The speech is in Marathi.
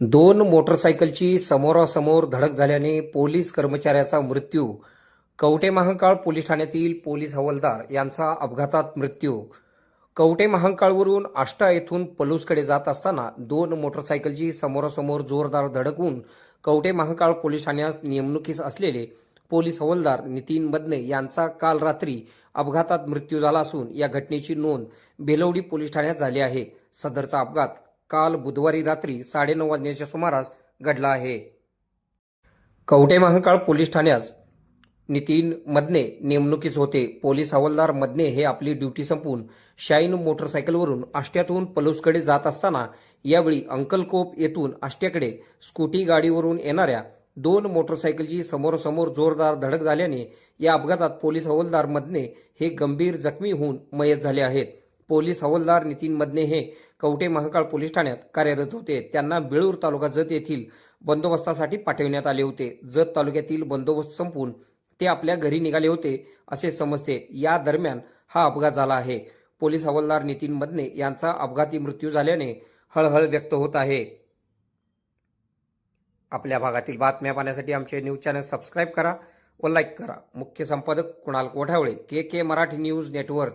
दोन मोटरसायकलची समोरासमोर धडक झाल्याने पोलीस कर्मचाऱ्याचा मृत्यू. कवटे महांकाळ पोलीस ठाण्यातील पोलीस हवालदार यांचा अपघातात मृत्यू. कवटे महांकाळवरून आष्टा येथून पलूसकडे जात असताना दोन मोटरसायकलची समोरासमोर जोरदार धडक होऊन कवटे महांकाळ पोलीस ठाण्यास नेमणुकीस असलेले पोलीस हवालदार नितीन मदने यांचा काल रात्री अपघातात मृत्यू झाला असून या घटनेची नोंद बेलवडी पोलीस ठाण्यात झाली आहे. सदरचा अपघात काल बुधवारी रात्री साडेनऊ वाजण्याच्या सुमारास घडला आहे. कवटे महाकाळ पोलीस ठाण्यास नितीन मदने नेमणुकीस होते. पोलीस हवालदार मदने हे आपली ड्युटी संपवून शाईन मोटरसायकलवरून आष्ट्यातून पलूसकडे जात असताना यावेळी अंकलकोप येथून आष्ट्याकडे स्कूटी गाडीवरून येणाऱ्या दोन मोटरसायकलची समोरासमोर जोरदार धडक झाल्याने या अपघातात पोलीस हवालदार मदने हे गंभीर जखमी होऊन मयत झाले आहेत. पोलीस हवालदार नितीन मदने हे कवटे महाकाळ पोलीस ठाण्यात कार्यरत होते. त्यांना बेळूर तालुका जत येथील बंदोबस्तासाठी पाठविण्यात आले होते. जत तालुक्यातील बंदोबस्त संपून ते आपल्या घरी निघाले होते असे समजते. या दरम्यान हा अपघात झाला आहे. पोलीस हवालदार नितीन मदने यांचा अपघाती मृत्यू झाल्याने हळहळ व्यक्त होत आहे. आपल्या भागातील बातम्या पाहण्यासाठी आमचे न्यूज चॅनल सबस्क्राईब करा व लाईक करा. मुख्य संपादक Kunal Kothawale K K Marathi news network.